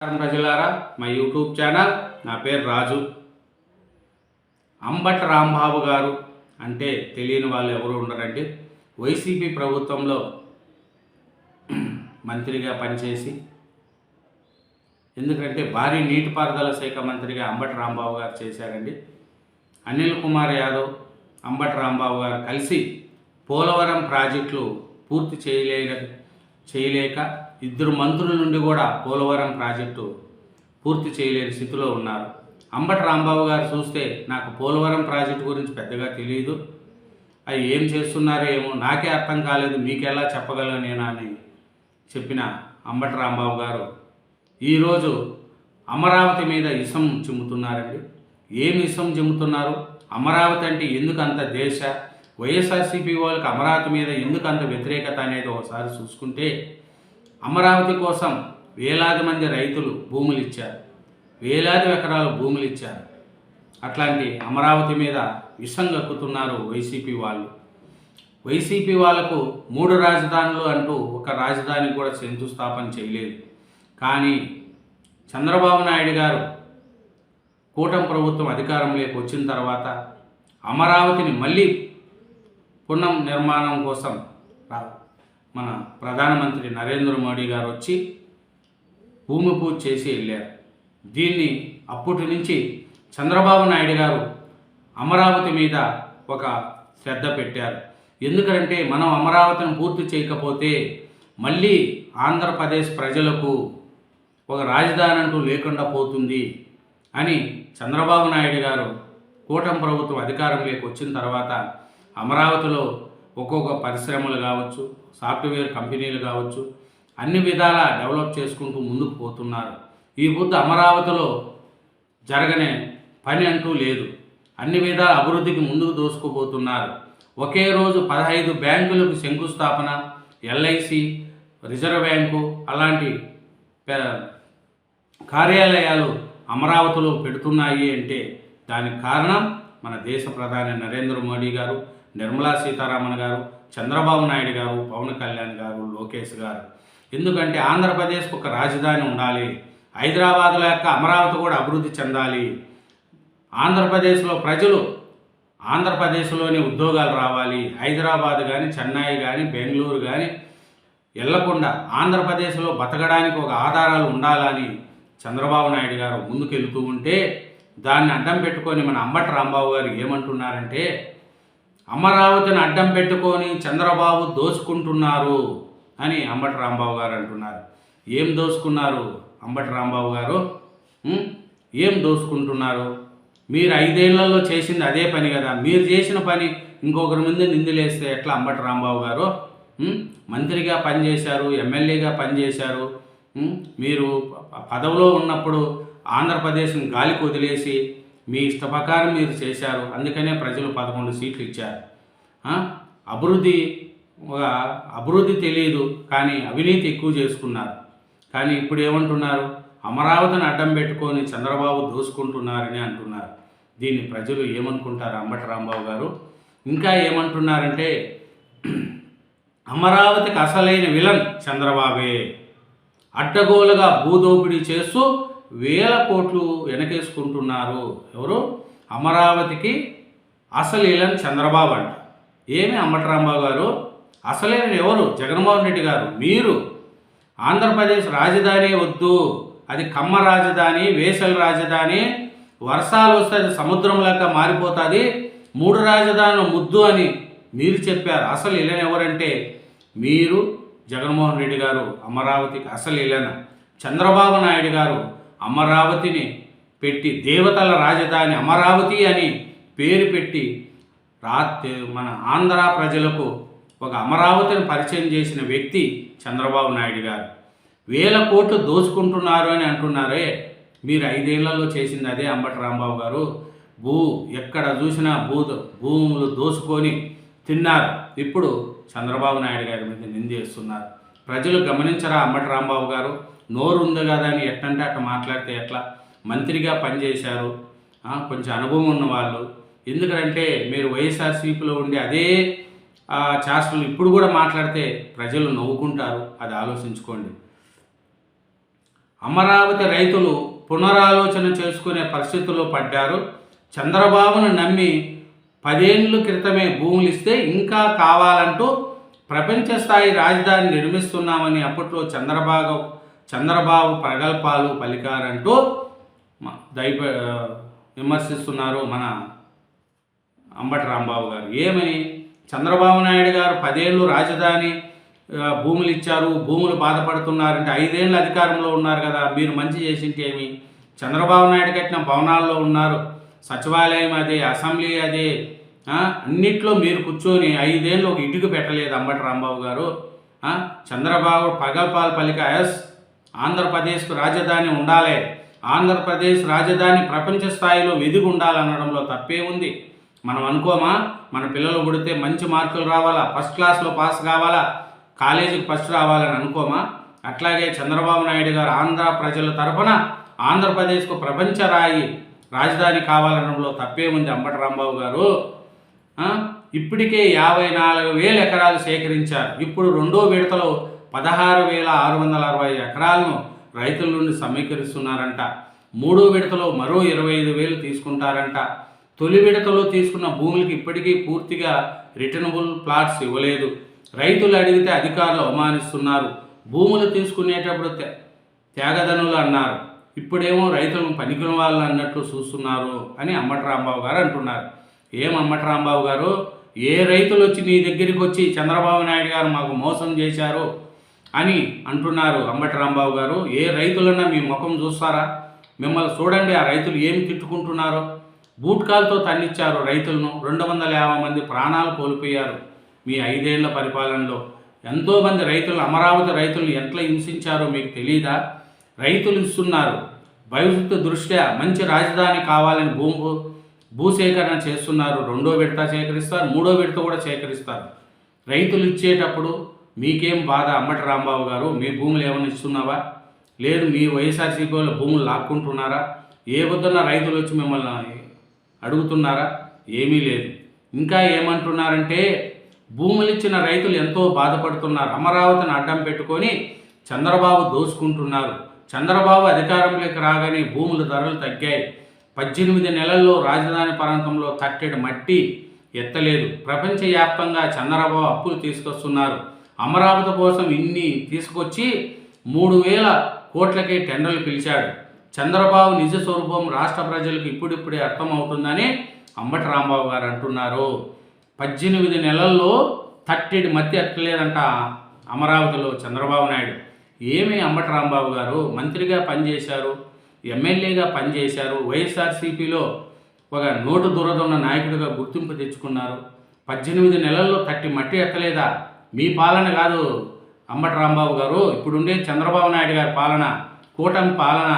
ప్రజలారా మా YouTube channel నా పేరు రాజు. అంబట్ రాంబాబు గారు అంటే తెలియని వాళ్ళు ఎవరు ఉండరండి వైసీపీ ప్రభుత్వంలో మంత్రిగా పనిచేసి ఎందుకంటే భారీ నీటిపారుదల శాఖ మంత్రిగా అంబటి రాంబాబు గారు చేశారండి. అనిల్ కుమార్ యాదవ్ అంబటి రాంబాబు గారు కలిసి పోలవరం ప్రాజెక్టులు పూర్తి చేయలేక చేయలేక ఇద్దరు మంత్రుల నుండి కూడా పోలవరం ప్రాజెక్టు పూర్తి చేయలేని స్థితిలో ఉన్నారు. అంబటి రాంబాబు గారు చూస్తే నాకు పోలవరం ప్రాజెక్టు గురించి పెద్దగా తెలియదు అవి ఏం చేస్తున్నారో ఏమో నాకే అర్థం కాలేదు మీకెలా చెప్పగలను నేను అని చెప్పిన అంబటి రాంబాబు గారు ఈరోజు అమరావతి మీద ఇసం చిమ్ముతున్నారండి. ఏమి ఇసం చిమ్ముతున్నారు? అమరావతి అంటే ఎందుకు అంత దేశ? వైఎస్ఆర్సీపీ వాళ్ళకి అమరావతి మీద ఎందుకు అంత వ్యతిరేకత అనేది ఒకసారి చూసుకుంటే అమరావతి కోసం వేలాది మంది రైతులు భూములు ఇచ్చారు. వేలాది ఎకరాలు భూములు ఇచ్చారు. అట్లాంటి అమరావతి మీద విషం కక్కుతున్నారు వైసీపీ వాళ్ళు. వైసీపీ వాళ్ళకు మూడు రాజధానులు అంటూ ఒక రాజధాని కూడా శంకుస్థాపన చేయలేదు. కానీ చంద్రబాబు నాయుడు గారు కూటమి ప్రభుత్వం అధికారంలోకి వచ్చిన తర్వాత అమరావతిని మళ్ళీ పునః నిర్మాణం కోసం మన ప్రధానమంత్రి నరేంద్ర మోడీ గారు వచ్చి భూమి పూజ చేసి వెళ్ళారు. దీన్ని అప్పటి నుంచి చంద్రబాబు నాయుడు గారు అమరావతి మీద ఒక శ్రద్ధ పెట్టారు. ఎందుకంటే మనం అమరావతిని పూర్తి చేయకపోతే మళ్ళీ ఆంధ్రప్రదేశ్ ప్రజలకు ఒక రాజధాని అంటూ లేకుండా పోతుంది అని చంద్రబాబు నాయుడు గారు కూటమి ప్రభుత్వం అధికారంలోకి వచ్చిన తర్వాత అమరావతిలో ఒక్కొక్క పరిశ్రమలు కావచ్చు సాఫ్ట్వేర్ కంపెనీలు కావచ్చు అన్ని విధాలా డెవలప్ చేసుకుంటూ ముందుకు పోతున్నారు. ఈ బుద్ధ అమరావతిలో జరగనే పని అంటూ లేదు. అన్ని విధాల అభివృద్ధికి ముందుకు దోసుకుపోతున్నారు. ఒకే రోజు పదహైదు బ్యాంకులకు శంకుస్థాపన ఎల్ఐసి రిజర్వ్ బ్యాంకు అలాంటి పే- కార్యాలయాలు అమరావతిలో పెడుతున్నాయి అంటే దానికి కారణం మన దేశ ప్రధాని నరేంద్ర మోడీ గారు. నిర్మలా సీతారామన్ గారు చంద్రబాబు నాయుడు గారు పవన్ కళ్యాణ్ గారు లోకేష్ గారు. ఎందుకంటే ఆంధ్రప్రదేశ్కు ఒక రాజధాని ఉండాలి. హైదరాబాద్లో యొక్క అమరావతి కూడా అభివృద్ధి చెందాలి. ఆంధ్రప్రదేశ్లో ప్రజలు ఆంధ్రప్రదేశ్లోనే ఉద్యోగాలు రావాలి. హైదరాబాద్ కానీ చెన్నై కానీ బెంగళూరు కానీ వెళ్ళకుండా ఆంధ్రప్రదేశ్లో బతకడానికి ఒక ఆధారాలు ఉండాలని చంద్రబాబు నాయుడు గారు ముందుకెళ్తూ ఉంటే దాన్ని అడ్డం పెట్టుకొని మన అంబటి రాంబాబు గారు ఏమంటున్నారంటే అమరావతిని అడ్డం పెట్టుకొని చంద్రబాబు దోచుకుంటున్నారు అని అంబటి రాంబాబు గారు అంటున్నారు. ఏం దోచుకున్నారు అంబటి రాంబాబు గారు? ఏం దోచుకుంటున్నారు? మీరు ఐదేళ్ళలో చేసింది అదే పని కదా. మీరు చేసిన పని ఇంకొకరి ముందు నిందిలేస్తే ఎట్లా అంబటి రాంబాబు గారు? మంత్రిగా పనిచేశారు ఎమ్మెల్యేగా పనిచేశారు. మీరు పదవిలో ఉన్నప్పుడు ఆంధ్రప్రదేశ్ని గాలికి వదిలేసి మీ ఇష్ట ప్రకారం మీరు చేశారు. అందుకనే ప్రజలు పదకొండు సీట్లు ఇచ్చారు. అభివృద్ధి అభివృద్ధి తెలియదు కానీ అవినీతి ఎక్కువ చేసుకున్నారు. కానీ ఇప్పుడు ఏమంటున్నారు? అమరావతిని అడ్డం పెట్టుకొని చంద్రబాబు దోసుకుంటున్నారని అంటున్నారు. దీన్ని ప్రజలు ఏమనుకుంటారు అంబటి రాంబాబు గారు? ఇంకా ఏమంటున్నారంటే అమరావతికి అసలైన విలన్ చంద్రబాబే. అడ్డగోలుగా భూదోపిడీ చేస్తూ వేల కోట్లు వెనకేసుకుంటున్నారు. ఎవరు? అమరావతికి అసలు విలన్ చంద్రబాబు అంట. ఏమి అంబటరాంబాబు గారు అసలేని ఎవరు? జగన్మోహన్ రెడ్డి గారు. మీరు ఆంధ్రప్రదేశ్ రాజధాని వద్దు. అది కమ్మ రాజధాని వేసల రాజధాని. వర్షాలు వస్తే అది సముద్రం లెక్క మారిపోతుంది. మూడు రాజధానులు ముద్దు అని మీరు చెప్పారు. అసలు ఇలాన ఎవరంటే? మీరు జగన్మోహన్ రెడ్డి గారు. అమరావతికి అసలు ఇలాన చంద్రబాబు నాయుడు గారు. అమరావతిని పెట్టి దేవతల రాజధాని అమరావతి అని పేరు పెట్టి రా మన ఆంధ్ర ప్రజలకు ఒక అమరావతిని పరిచయం చేసిన వ్యక్తి చంద్రబాబు నాయుడు గారు. వేల కోట్లు దోచుకుంటున్నారు అని అంటున్నారే. మీరు ఐదేళ్ళలో చేసింది అదే అంబటి రాంబాబు గారు. భూ ఎక్కడ చూసినా భూ భూములు దోచుకొని తిన్నారు. ఇప్పుడు చంద్రబాబు నాయుడు గారి మీద నిందేస్తున్నారు. ప్రజలు గమనించరా అంబటి రాంబాబు గారు? నోరు ఉంది కదా అని ఎట్టంటే అట్ట మాట్లాడితే ఎట్లా? మంత్రిగా పనిచేశారు. కొంచెం అనుభవం ఉన్న వాళ్ళు ఎందుకంటే మీరు వైఎస్ఆర్సీపీలో ఉండి అదే శాస్త్రులు ఇప్పుడు కూడా మాట్లాడితే ప్రజలు నవ్వుకుంటారు. అది ఆలోచించుకోండి. అమరావతి రైతులు పునరాలోచన చేసుకునే పరిస్థితుల్లో పడ్డారు. చంద్రబాబును నమ్మి పదేళ్ళు క్రితమే భూములు ఇస్తే ఇంకా కావాలంటూ ప్రపంచ స్థాయి రాజధాని నిర్మిస్తున్నామని అప్పట్లో చంద్రబాబు చంద్రబాబు ప్రగల్భాలు పలికారంటూ దైప విమర్శిస్తున్నారు మన అంబటి రాంబాబు గారు. ఏమని చంద్రబాబు నాయుడు గారు పదేళ్ళు రాజధాని భూములు ఇచ్చారు భూములు బాధపడుతున్నారంటే ఐదేళ్ళు అధికారంలో ఉన్నారు కదా మీరు మంచి చేసింటే ఏమి? చంద్రబాబు నాయుడు కట్టిన భవనాల్లో ఉన్నారు. సచివాలయం అదే అసెంబ్లీ అదే అన్నిట్లో మీరు కూర్చొని ఐదేళ్ళు ఒక ఇటుకు పెట్టలేదు అంబటి రాంబాబు గారు. చంద్రబాబు పగల్పాలు పలిక ఎస్ ఆంధ్రప్రదేశ్కు రాజధాని ఉండాలి. ఆంధ్రప్రదేశ్ రాజధాని ప్రపంచ స్థాయిలో వెదిగి ఉండాలనడంలో తప్పే ఉంది. మనం అనుకోమా? మన పిల్లలు పుడితే మంచి మార్కులు రావాలా? ఫస్ట్ క్లాస్లో పాస్ కావాలా? కాలేజీకి ఫస్ట్ రావాలని అనుకోమా? అట్లాగే చంద్రబాబు నాయుడు గారు ఆంధ్ర ప్రజల తరఫున ఆంధ్రప్రదేశ్కు ప్రపంచ రాయి రాజధాని కావాలనడంలో తప్పే ఉంది అంబటి రాంబాబు గారు. ఇప్పటికే యాభై నాలుగు వేల ఎకరాలు సేకరించారు. ఇప్పుడు రెండో విడతలో పదహారు వేల ఆరు వందల అరవై ఎకరాలను రైతుల నుండి సమీకరిస్తున్నారంట. మూడో విడతలో మరో ఇరవై ఐదు వేలు తీసుకుంటారంట. తొలి విడతలో తీసుకున్న భూములకి ఇప్పటికీ పూర్తిగా రిటర్నబుల్ ప్లాట్స్ ఇవ్వలేదు. రైతులు అడిగితే అధికారులు అవమానిస్తున్నారు. భూములు తీసుకునేటప్పుడు త్యా- త్యాగదనులు అన్నారు. ఇప్పుడేమో రైతులను పనికిన వాళ్ళు అన్నట్లు చూస్తున్నారు అని అమ్మటి రాంబాబు గారు అంటున్నారు. ఏం అమ్మటి రాంబాబు గారు? ఏ రైతులు వచ్చి నీ దగ్గరికి వచ్చి చంద్రబాబు నాయుడు గారు మాకు మోసం చేశారు? అని అంటున్నారు అంబటి రాంబాబు గారు. ఏ రైతులన్నా మీ ముఖం చూస్తారా? మిమ్మల్ని చూడండి ఆ రైతులు ఏమి తిట్టుకుంటున్నారో. బూట్కాలతో తన్నిచ్చారు రైతులను. రెండు వందల యాభై మంది ప్రాణాలు కోల్పోయారు మీ ఐదేళ్ళ పరిపాలనలో. ఎంతోమంది రైతులు అమరావతి రైతులను ఎట్లా హింసించారో మీకు తెలియదా రైతులు ఇస్తున్నారు. భవిష్యత్తు దృష్ట్యా మంచి రాజధాని కావాలని భూము భూసేకరణ చేస్తున్నారు. రెండో విడత సేకరిస్తారు మూడో విడత కూడా సేకరిస్తారు. రైతులు ఇచ్చేటప్పుడు మీకేం బాధ అమ్మటి రాంబాబు గారు? మీ భూములు ఏమైనా ఇస్తున్నావా? లేదు మీ వైఎస్ఆర్సీపీ వాళ్ళ భూములు లాక్కుంటున్నారా? ఏ వద్దన్న రైతులు వచ్చి మిమ్మల్ని అడుగుతున్నారా? ఏమీ లేదు. ఇంకా ఏమంటున్నారంటే భూములు ఇచ్చిన రైతులు ఎంతో బాధపడుతున్నారు. అమరావతిని అడ్డం పెట్టుకొని చంద్రబాబు దోచుకుంటున్నారు చంద్రబాబు అధికారంలోకి రాగానే భూముల ధరలు తగ్గాయి. పద్దెనిమిది నెలల్లో రాజధాని ప్రాంతంలో తట్టెడు మట్టి ఎత్తలేదు. ప్రపంచవ్యాప్తంగా చంద్రబాబు అప్పులు తీసుకొస్తున్నారు. అమరావతి కోసం ఇన్ని తీసుకొచ్చి మూడు వేల కోట్లకే టెండర్లు పిలిచాడు. చంద్రబాబు నిజ స్వరూపం రాష్ట్ర ప్రజలకు ఇప్పుడిప్పుడే అర్థమవుతుందని అంబటి రాంబాబు గారు అంటున్నారు. పద్దెనిమిది నెలల్లో తట్టెడి మట్టి ఎట్టలేదంట అమరావతిలో చంద్రబాబు నాయుడు. ఏమి అంబటి రాంబాబు గారు? మంత్రిగా పనిచేశారు ఎమ్మెల్యేగా పనిచేశారు వైఎస్ఆర్సీపీలో ఒక నోటు దురదున్న నాయకుడిగా గుర్తింపు తెచ్చుకున్నారు. పద్దెనిమిది నెలల్లో తట్టి మట్టి ఎత్తలేదా? మీ పాలన కాదు. అంబటి రాంబాబు గారు ఇప్పుడుండే చంద్రబాబు నాయుడు గారి పాలన కూటమి పాలన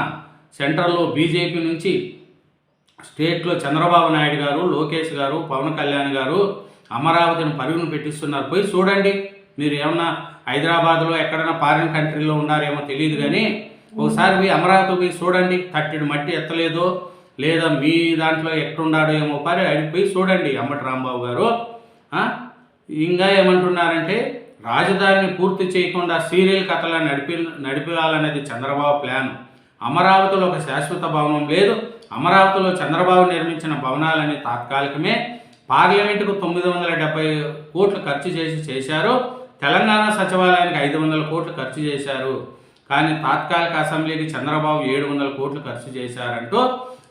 సెంట్రల్లో బీజేపీ నుంచి స్టేట్లో చంద్రబాబు నాయుడు గారు లోకేష్ గారు పవన్ కళ్యాణ్ గారు అమరావతిని పరుగును పెట్టిస్తున్నారు. పోయి చూడండి మీరు ఏమన్నా హైదరాబాద్లో ఎక్కడైనా ఫారిన్ కంట్రీలో ఉన్నారేమో తెలియదు కానీ ఒకసారి పోయి అమరావతి పోయి చూడండి తట్టిడి మట్టి ఎత్తలేదో లేదా మీ దాంట్లో ఎట్లున్నాడో ఏమో పరి అడిగిపోయి చూడండి అమ్మటి రాంబాబు గారు ఇంకా ఏమంటున్నారంటే రాజధానిని పూర్తి చేయకుండా సీరియల్ కథలను నడిపి నడిపించాలనేది చంద్రబాబు ప్లాన్. అమరావతిలో ఒక శాశ్వత భవనం లేదు. అమరావతిలో చంద్రబాబు నిర్మించిన భవనాలని తాత్కాలికమే. పార్లమెంటుకు తొమ్మిది వందల డెబ్బై కోట్లు ఖర్చు చేసి చేశారు. తెలంగాణ సచివాలయానికి ఐదు వందల కోట్లు ఖర్చు చేశారు. కానీ తాత్కాలిక అసెంబ్లీకి చంద్రబాబు ఏడు వందల కోట్లు ఖర్చు చేశారంటూ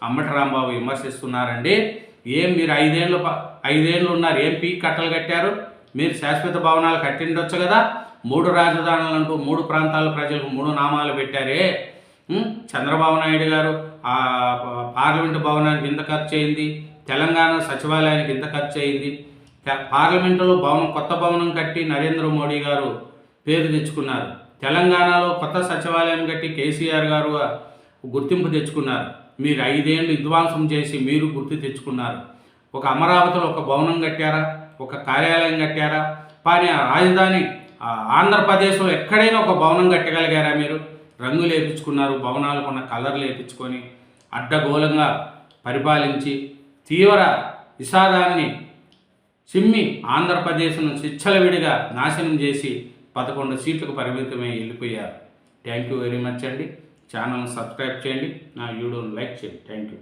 అంబటరాంబాబు రాంబాబు విమర్శిస్తున్నారండి. ఏం మీరు ఐదేళ్ళు ప- ఐదేళ్ళు ఉన్నారు ఏం పీక్ కట్టలు కట్టారు? మీరు శాశ్వత భవనాలు కట్టిండొచ్చు కదా. మూడు రాజధానులు అంటూ మూడు ప్రాంతాల ప్రజలకు మూడు నామాలు పెట్టారే. చంద్రబాబు నాయుడు గారు ఆ పార్లమెంటు భవనానికి ఇంత ఖర్చు అయింది. తెలంగాణ సచివాలయానికి ఇంత ఖర్చు అయింది. పార్లమెంటులో భవనం కొత్త భవనం కట్టి నరేంద్ర మోడీ గారు పేరు తెచ్చుకున్నారు. తెలంగాణలో కొత్త సచివాలయం కట్టి కేసీఆర్ గారు గుర్తింపు తెచ్చుకున్నారు. మీరు ఐదేళ్ళు విధ్వంసం చేసి మీరు గుర్తు తెచ్చుకున్నారు. ఒక అమరావతిలో ఒక భవనం కట్టారా? ఒక కార్యాలయం కట్టారా? కానీ ఆ రాజధాని ఆ ఆంధ్రప్రదేశ్లో ఎక్కడైనా ఒక భవనం కట్టగలిగారా మీరు? రంగులు వేపించుకున్నారు భవనాలు కొన్న కలర్లు వేపించుకొని అడ్డగోలంగా పరిపాలించి తీవ్ర విషాదాన్ని చిమ్మి ఆంధ్రప్రదేశ్ను శిక్షలవిడిగా నాశనం చేసి పదకొండు సీట్లకు పరిమితమై వెళ్ళిపోయారు. థ్యాంక్ యూ వెరీ మచ్ అండి. ఛానల్ని సబ్స్క్రైబ్ చేయండి. నా వీడియోని లైక్ చేయండి. Thank you.